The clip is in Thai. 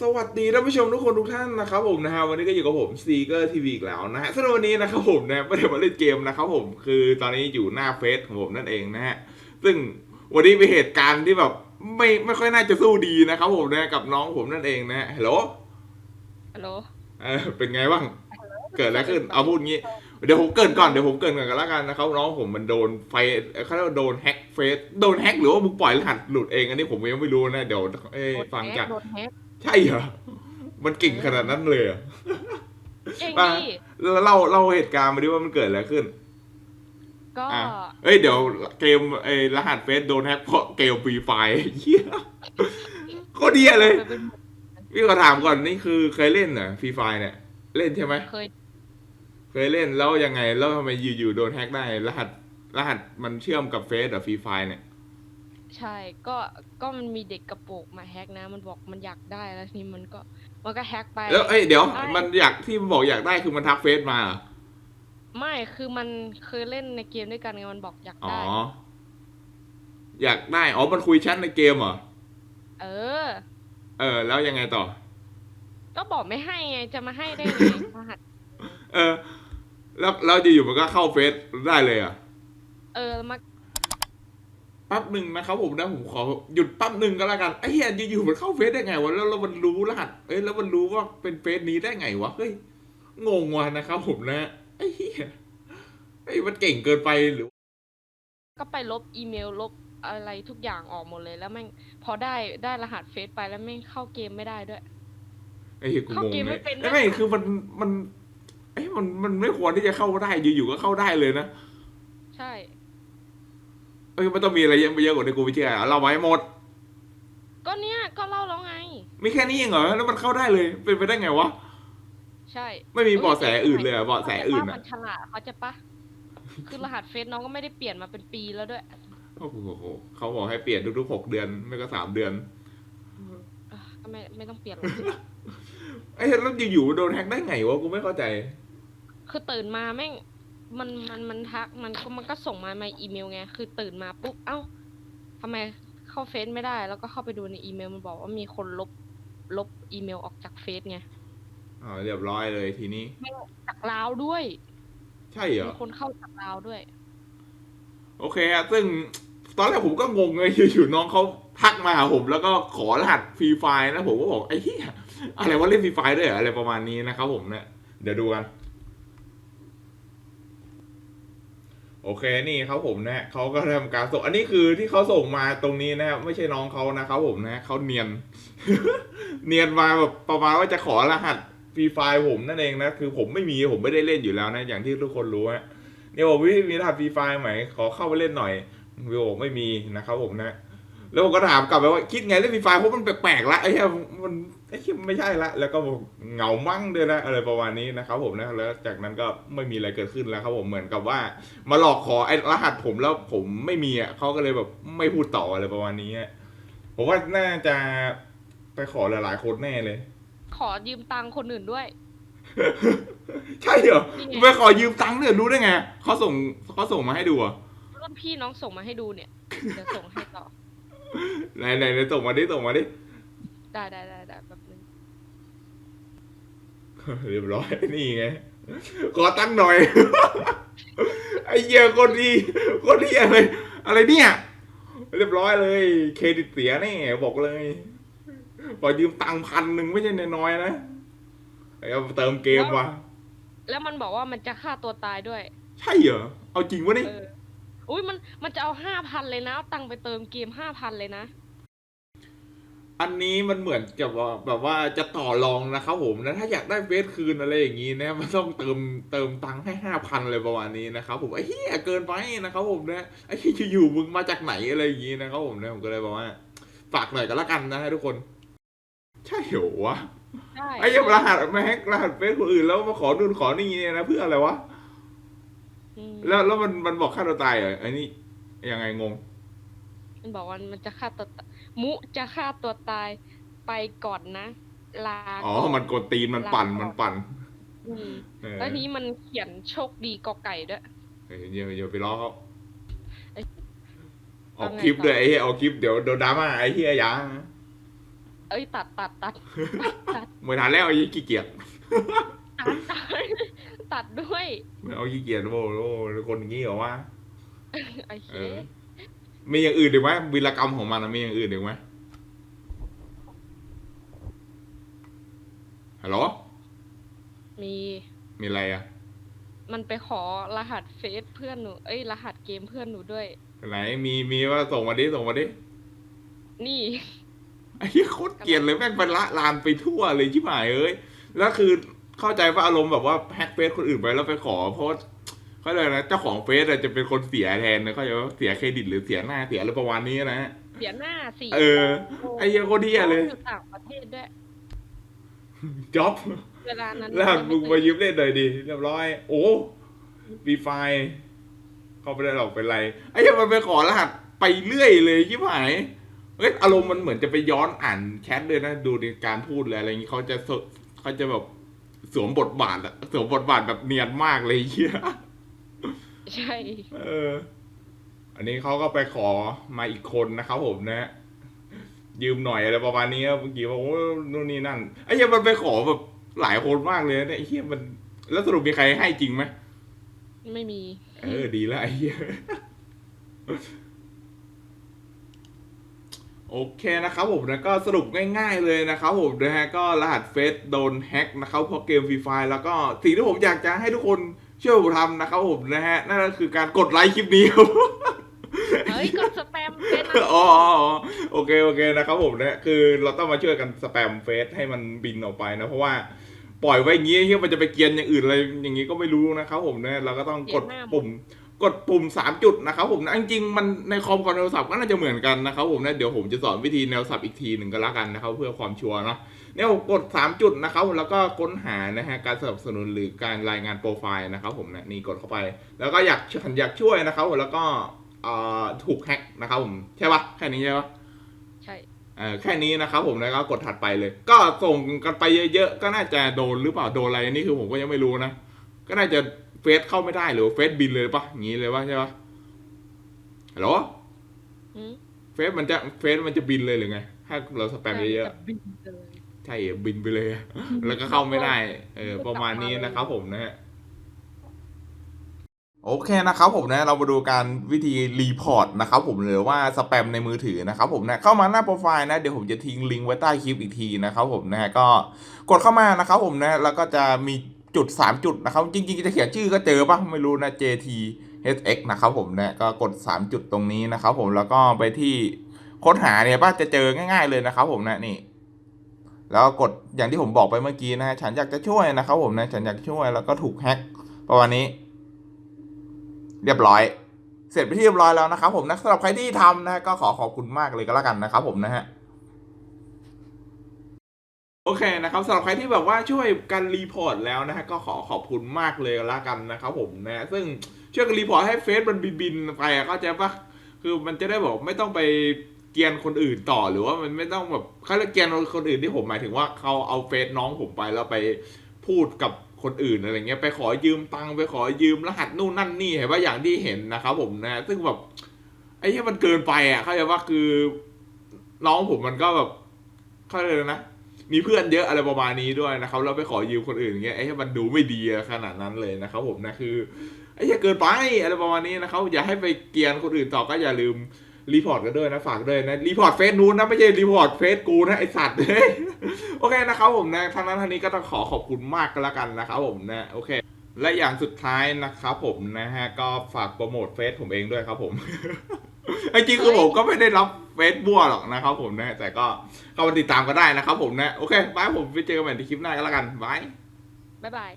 สวัสดีท่านผู้ชมทุกคนทุกท่านนะครับผมนะฮะวันนี้ก็อยู่กับผมซีเกอร์ทีวีอีกแล้วนะฮะสำหรับวันนี้นะครับผมนะไม่ได้มาเล่นเกมนะครับผมคือตอนนี้อยู่หน้าเฟซของผมนั่นเองนะฮะซึ่งวันนี้มีเหตุการณ์ที่แบบไม่ไม่ค่อยน่าจะสู้ดีนะครับผมนะกับน้องผมนั่นเองนะฮะฮัลโหลฮัลโหลเออเป็นไงบ้างเกิดอะไรขึ้นเอาพูดงี้ เดี๋ยวผมเกรินก่อนเดี๋ยวผมเกรินก่อนกันแล้วกันนะครับน้องผมมันโดนไฟเขาเรียกว่าโดนแฮ็กเฟซโดนแฮ็กหรือว่ามึงปล่อยรหัสหลุดเองอันนี้ผมยังไม่รู้นะเดี๋ยวเอ้ยโดนฟังแฮจากโดนแฮก ใช่เหรอ มันเก่งขนาดนั้นเลยเหรอเองอะดิแล้วเล่าเล่าเหตุการณ์มาดิว่ามันเกิดอะไรขึ้น ก็อะเอ้ยเดี๋ยวเกมไอ้รหัสเฟซโดนแฮ็กเพราะเกมฟรีไฟเหี้ยโคตรเดียเลย มันเป็นพี่ขอถามก่อนนี่คือเคยเล่นเหรอฟรีไฟเนี่ย เล่นใช่ไหม เคยเคยเล่นแล้วยังไง แล้วทำไมอยู่ๆโดนแฮ็กได้ รหัส รหัสมันเชื่อมกับเฟซหรือฟรีไฟเนี่ย ใช่ ก็ ก็มันมีเด็กกระโปรงมาแฮกนะ มันบอกมันอยากได้แล้วทีนี้มันก็ มันก็แฮกไปแล้วเอ้ยเดี๋ยวไอ้มันอยากที่มันบอกอยากได้คือมันทักเฟซมาเหรอไม่คือมันเคยเล่นในเกมด้วยกันไงมันบอกอยากอ๋อ ได้ อยากได้ อ๋อ มันคุยแชทในเกมเหรอ เออ เออ แล้วยังไงต่อ ก็บอกไม่ให้ไงจะมาให้ได้ไงรหัสเออ แล้วแล้วอยู่ๆมันก็เข้าเฟซได้เลยอะ เออมา แป๊บหนึ่งนะครับผมนะผมขอหยุดแป๊บหนึ่งก็แล้วกันไอ้เหี้ยอยู่ๆมันเข้าเฟซได้ไงวะแล้วแล้วมันรู้รหัสเอ้ยแล้วมันรู้ว่าเป็นเฟซนี้ได้ไงวะเฮ้ยงงว่ะนะครับผมนะไอ้เหี้ยไอ้ยมันเก่งเกินไปหรือ ก็ไปลบอีเมลลบอะไรทุกอย่างออกหมดเลยแล้วแม่งพอได้ได้รหัสเฟซไปแล้วแม่งเข้าเกมไม่ได้ด้วยไอ้เหี้ยกูงเข้างเกมเลไม่ยเป็นนะไม่ไม่คือมันมันเอ้ยมันมันไม่ควรที่จะเข้าได้อยู่ๆก็เข้าได้เลยนะ ใช่ เอ้ยมันต้องมีอะไรเยอะเยอะกว่านี้กูไม่เชื่อเราไว้หมด ก็เนี้ยก็เล่าแล้วไงมีแค่นี้เองเหรอแล้วมันเข้าได้เลยเป็นไปได้ไงวะใช่ไม่มีเบาะแสอื่นเลยเหรอเบาะแสอื่นมัอะนฉลาดเขาใจะปะคือรหัสเฟซน้องก็ไม่ได้เปลี่ยนมาเป็นปีแล้วด้วยโอ้โหเขาบอกให้เปลี่ยนทุกๆหกเดือนไม่ก็สามเดือนเอ้อก็ไม่ไม่ต้องเปลี่ยนหรอกไอ้ยแล้วอยู่ๆโดนแฮกได้ไงวะกูไม่เข้าใจ คือตื่นมาแม่ง มันมันมันทักมันก็มันก็ส่งมาในอีเมลไงคือตื่นมาปุ๊บเอ้าทำไมเข้าเฟซไม่ได้ แล้วก็เข้าไปดูในอีเมลมันบอกว่ามีคนลบลบอีเมลออกจากเฟซไงอ๋อเรียบร้อยเลยทีนี้ จากลาวด้วย ใช่เหรมีอคนเข้าจากลาวด้วย โอเคอะซึ่งตอนแรกผมก็งงเลยอยู่ๆน้องเขาทักมาหาผมแล้วก็ขอรหัสฟรีไฟล์นะผมก็บอกไอ้เหี้ยอะไรวะเล่นฟรีไฟล์ด้วยเหรออะไรประมาณนี้นะครับผมเนี่ยเดี๋ยวดูกัน โอเคนี่ครับผมนะเขาก็ทำการส่งอันนี้คือที่เขาส่งมาตรงนี้นะครับไม่ใช่น้องเขานะครับผมนะเขาเนียน เนียนมาแบบประมาณว่าจะขอรหัสฟรีไฟล์ผมนั่นเองนะคือผมไม่มีผมไม่ได้เล่นอยู่แล้วนะอย่างที่ทุกคนรู้ฮะเนี่ยบอกวิมีรหัสฟรีไฟล์ไหมขอเข้าไปเล่นหน่อยวิวบอกไม่มีนะครับผมนะ แล้วผมก็ถามกลับไปว่าคิดไงเล่นฟรีไฟล์เพราะมันแปลกๆละไอ้เหี้ยมันไอ้เหี้ยไม่ใช่ละ แล้วก็บอกเหงามั่งด้วยนะอะไรประมาณนี้นะครับผมนะแล้วจากนั้นก็ไม่มีอะไรเกิดขึ้นแล้วครับผมเหมือนกับว่า มาหลอกขอไอ้รหัสผมแล้วผมไม่มีอะเขาก็เลยแบบไม่พูดต่ออะไรประมาณนี้อะผมว่าน่าจะไปขอหลายๆคนแน่เลย ขอยืมตังค์คนอื่นด้วย ใช่เหรอนี่ไงไปขอยืมตังค์เนี่ยรู้ได้ไงเขาส่งเขาส่งมาให้ดูอะรุ่นพี่น้องส่งมาให้ดูเนี่ยเดี๋ยวส่งให้ต่อ ไหนไหนไหนส่งมาดิส่งมาดิ ได้ได้ได้ได้แบบนึงเรียบร้อยนี่ไง ขอตั้งค์หน่อย ไอ้เหี้ยคนดีคนดีอะไรอะไรเนี่ย เรียบร้อยเลย เครดิตเสียแน่บอกเลยขอยืมตังค์พันหนึ่งไม่ใช่น้อยๆนะเอาเติมเกมว่ะแล้วมันบอกว่ามันจะฆ่าตัวตายด้วย ใช่เหรอ เอาจริงวะนี่ เออ อุ้ยมันมันจะเอาห้าพันเลยนะเอาตังค์ไปเติมเกมห้าพันเลยนะ อันนี้มันเหมือนกับว่าแบบว่าจะต่อรองนะครับผมนะถ้าอยากได้เฟซคืนอะไรอย่างนี้นะมันต้องเติมเติมตังค์ให้ห้าพันเลยประมาณนี้นะครับผมไอ้เหี้ยเกินไปนะครับผมนะไอ้เหี้ยอยู่ๆมึงมาจากไหนอะไรอย่างนี้นะครับผมนะผมก็เลยบอกว่าฝากหน่อยก็แล้วกันนะทุกคน ใช่เหรอวะใช่ไอ้เหี้ยังรหัสมาแฮกรหัสเฟซคนอื่นแล้วมาขอนู่นขอนี่เนี่ยนะเพื่ออะไรวะอืม แล้วแล้วมันมันบอกฆ่าตัวตายเหรอไอ้นี่ยังไงงง มันบอกว่ามันจะฆ่าตัวตายมุจะฆ่าตัวตายไปก่อนนะ ลาอ๋อก่มันกดตีนมันปั่นมันปั่นอืมเออแล้วนี้มันเขียนโชคดีกอไก่ด้วยเฮ้ยเดี๋ยวเดี๋ยวไปล้อเขาเอ้ยออกเอาไงคลิปต่อด้วยไอ้เหี้ยออกคลิปเดี๋ยวโดนดราม่าไอ้เหี้ยอยาเอ้ยตัดตัดตัดตัดไม่ทันแล้วไอ้ยี่ขี้เกียจตัดตัด ตัดด้วย ไม่เอาขี้เกียจโว้โว้คนอย่างนี้เหรอวะโอเคเออมีอย่างอื่นอีกไหมวีรกรรมของมันอะมีอย่างอื่นอีกไหมฮัลโหลมี มีอะไรอะมันไปขอรหัสเฟซเพื่อนหนู เอ้ย รหัสเกมเพื่อนหนูด้วย ไหนมีมีว่าส่งมาดิส่งมาดินี่ ไอ้เหี้ยโคตรเกลียดเลยแม่งไปละลานไปทั่วเลยชิบหายเอ้ยแล้วคือ เข้าใจว่าอารมณ์แบบว่าแฮ็กเฟซคนอื่นไปแล้วไปขอเพราะว่าเขาเลยกนะเจ้าของเฟซอะจะเป็นคนเสียแทนนะเขาใจว่าเสียเครดิตหรือเสียหน้าเสียอะไรประมาณนี้นะฮะเสียหน้าสี่เออ ไอ้เหี้ยโคตรเหี้ยเลยอยู่ต่างประเทศด้วยจ็อบเวลานั้นรหัสยังมึงไมายืมเล่นหน่อยดิเรียบร้อย โอ้มีไฟล์เขาไม่ได้หรอกเป็นไรไอ้เหี้ยังมันไปขอรหัสไปเรื่อยเลยชิบหายเฮ้ยอารมณ์มันเหมือนจะไปย้อนอ่านแชทเลยนะ ดูในการพูดเลยอะไรอย่างงี้เขาจะสเขาจะแบบ สวมบทบาทอะสวมบทบาทแบบเนียนมากเลยเหี้ยใช่ เออ อันนี้เขาก็ไปขอมาอีกคนนะครับผมนะ ยืมหน่อยอะไรประมาณนี้ครับเมื่อกี้ว่าโอ้นู่นนี่นั่นไอ้เหี้ยมันไปขอแบบหลายคนมากเลยนะไอ้เหี้ยมัน แล้วสรุปมีใครให้จริงไหมไม่มี เออ ดีแล้วไอ้เหี้ย โอเคนะครับผมนะก็สรุปง่ายๆเลยนะครับผมนะฮะก็รหัสเฟซโดนแฮ็กนะครับเพราะเกมฟรีไฟแล้วก็สิ่งที่ผมอยากจะให้ทุกคนช่วยผมทำนะครับผมนะฮะนั่นก็คือการกดไลค์คลิปนี้ครับเฮ้ยกดสแปมเฟซนะอ๋ออ๋ออ๋อโอเคโอเคนะครับผมเนี่ยคือเราต้องมาช่วยกันสแปมเฟซให้มันบินออกไปนะเพราะว่าปล่อยไว้อย่างงี้ที่มันจะไปเกียนอย่างอื่นอะไรอย่างงี้ก็ไม่รู้นะครับผมเนี่ยเราก็ต้องกดปุ่ม กดปุ่มสามจุดนะครับผมนะจริงๆมันในคอมกับโทรศัพท์ก็น่าจะเหมือนกันนะครับผมนะเดี๋ยวผมจะสอนวิธีแนวสับอีกทีหนึ่งก็แล้วกันนะครับเพื่อความชัวร์เนาะเนี่ยกดสามจุดนะครับแล้วก็ค้นหานะฮะการสนับสนุนหรือการรายงานโปรไฟล์นะครับผมนะนี่กดเข้าไป แล้วก็อยากฉันอยากช่วยนะครับผมแล้วก็เอ่อถูกแฮ็กนะครับผมใช่ปะแค่นี้ใช่ปะใช่เออแค่นี้นะครับผมแล้วก็กดถัดไปเลย ก็ส่งกันไปเยอะๆก็น่าจะโดนหรือเปล่าโดนอะไรอันนี้คือผมก็ยังไม่รู้นะก็น่าจะเฟซเข้าไม่ได้หรือว่าเฟซบินเลยปะอย่างนี้เลยปะใช่ปะฮัลโหลหืมเฟซมันจะเฟซมันจะบินเลยหรือไง ถ้าเราสแปมเยอะจบินเลยๆใช่บินไปเลย แล้วก็เข้าไม่ได้ เออ ประมาณนี้นะครับผมนะฮะโอเคนะครับผมนะเรามาดูการวิธีรีพอร์ตนะครับผมหรือว่าสแปมในมือถือนะครับผมนะเข้ามาหน้าโปรไฟล์นะเดี๋ยวผมจะทิ้งลิงก์ไว้ใต้คลิปอีกทีนะครับผมนะฮะก็กดเข้ามานะครับผมนะแล้วก็จะมี จุด3จุดนะครับ จริง ๆ จะเขียนชื่อก็เจอปะไม่รู้นะ JT HX นะครับผมเนะก็กด 3 จุดตรงนี้นะครับผมแล้วก็ไปที่ค้นหาเนี่ยป้าจะเจอง่าย ๆเลยนะครับผมนะนี่แล้วกดอย่างที่ผมบอกไปเมื่อกี้นะฮะฉันอยากจะช่วยนะครับผมนะฉันอยากช่วยแล้วก็ถูกแฮ็กประมาณนี้ เรียบร้อย เสร็จไปที่เรียบร้อยแล้วนะครับผมนะสำหรับใครที่ทำนะฮะก็ขอขอบคุณมากเลยก็แล้วกันนะครับผมนะฮะ โอเคนะครับสำหรับใครที่แบบว่าช่วยกันรีพอร์ตแล้วนะฮะก็ขอขอบคุณมากเลยล้วกันนะครับผมนะซึ่งช่วยกันรีพอร์ตให้เฟซมันบินไปอะเข้าใจปะคือมันจะได้บอกไม่ต้องไปเกียนคนอื่นต่อหรือว่ามันไม่ต้องแบบเขาเรียกเกียนคนอื่นที่ผมหมายถึงว่าเขาเอาเฟซน้องผมไปแล้วไปพูดกับคนอื่นอะไรเงี้ยไปขอยืมตังค์ไปขอยืมรหัสนู่นนั่นนี่เห็นว่าอย่างที่เห็นนะครับผมนะซึ่งแบบไอ้ที่มันเกินไปอะเข้าใจว่าคือน้องผมมันก็แบบเขาเรียนะ มีเพื่อนเยอะอะไรประมาณนี้ด้วยนะครับแล้วไปขอยืมคนอื่นเงี้ยไอ้มันดูไม่ดีขนาดนั้นเลยนะครับผมนะคือไอ้ที่เกินไปอะไรประมาณนี้นะครับอย่าให้ไปเกียนคนอื่นต่อก็อย่าลืมรีพอร์ตกันด้วยนะฝากด้วยนะรีพอร์ตเฟซนู้นนะไม่ใช่รีพอร์ตเฟซกูนะไอสัตว์โอเคนะครับผมนะทางนั้นทางนี้ก็ต้องขอขอบคุณมากก็แล้วกันนะครับผมนะโอเค และอย่างสุดท้ายนะครับผมนะฮะก็ฝากโปรโมทเฟซผมเองด้วยครับผม จริงคือผมก็ไม่ได้รับเฟซบัวหรอกนะครับผมนะแต่ก็เข้ามาติดตามก็ได้นะครับผมนะ โอเคบายผมไปเจอกันใหม่ในคลิปหน้าก็แล้วกันบาย บ๊ายบาย